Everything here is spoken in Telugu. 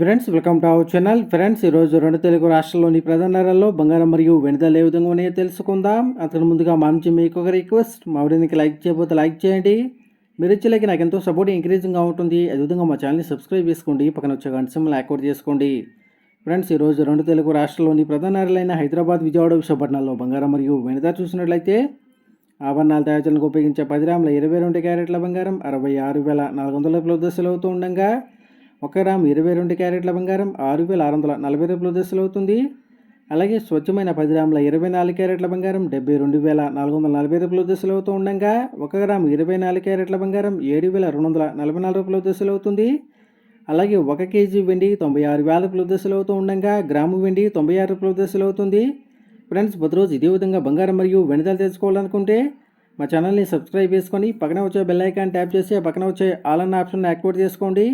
Friends welcome to our channel. Friends ఈరోజు రెండు తెలుగు రాష్ట్రాల్లోని ప్రధాన నగరాల్లో బంగారం మరియు వెనుదలు ఏ విధంగా ఉన్నాయో తెలుసుకుందాం. అంతకు ముందుగా మా నుంచి మీకు ఒక రిక్వెస్ట్. మా వీడియోకి లైక్ చేయబోతే లైక్ చేయండి. మీరు ఇచ్చేలాకి నాకు ఎంతో సపోర్ట్ ఇంక్రీజింగ్గా ఉంటుంది. అదేవిధంగా మా ఛానల్ని సబ్స్క్రైబ్ చేసుకోండి. పక్కన వచ్చే గంట సింబల్ యాక్టివేట్ చేసుకోండి. ఫ్రెండ్స్ ఈరోజు రెండు తెలుగు రాష్ట్రాల్లోని ప్రధాన నగరాలైన హైదరాబాద్ విజయవాడ విశాఖపట్నంలో బంగారం మరియు వెనుద చూసినట్లయితే ఆభరణాల తయారు చేయడానికి ఉపయోగించే పది గ్రాముల ఇరవై రెండు క్యారెట్ల బంగారం అరవై ఆరు వేల నాలుగు వందల రూపాయల దశలు అవుతూ ఉండగా ఒక గ్రామ్ ఇరవై రెండు క్యారెట్ల బంగారం ఆరు వేల ఆరు వందల నలభై రూపాయల దశలు అవుతుంది. అలాగే స్వచ్ఛమైన పది గ్రాముల ఇరవై నాలుగు క్యారెట్ల బంగారం డెబ్బై రెండు వేల నాలుగు వందల నలభై రూపాయల దశలు అవుతూ ఉండగా ఒక గ్రామ్ ఇరవై నాలుగు క్యారెట్ల బంగారం ఏడు వేల రెండు వందల నలభై నాలుగు రూపాయల దశలు అవుతుంది. అలాగే ఒక కేజీ వెండి తొంభై ఆరు వేల రూపాయల దశలు అవుతూ ఉండగా గ్రాము వెండి తొంభై ఆరు రూపాయల దశలు అవుతుంది. ఫ్రెండ్స్ ప్రతిరోజు ఇదే విధంగా బంగారం మరియు వెనుదలు తెలుసుకోవాలనుకుంటే మా ఛానల్ని సబ్స్క్రైబ్ చేసుకొని పక్కన వచ్చే బెల్ ఐకాన్ ట్యాప్ చేసి పక్కన వచ్చే ఆల్ అన్న ఆప్షన్ యాక్టివేట్ చేసుకోండి.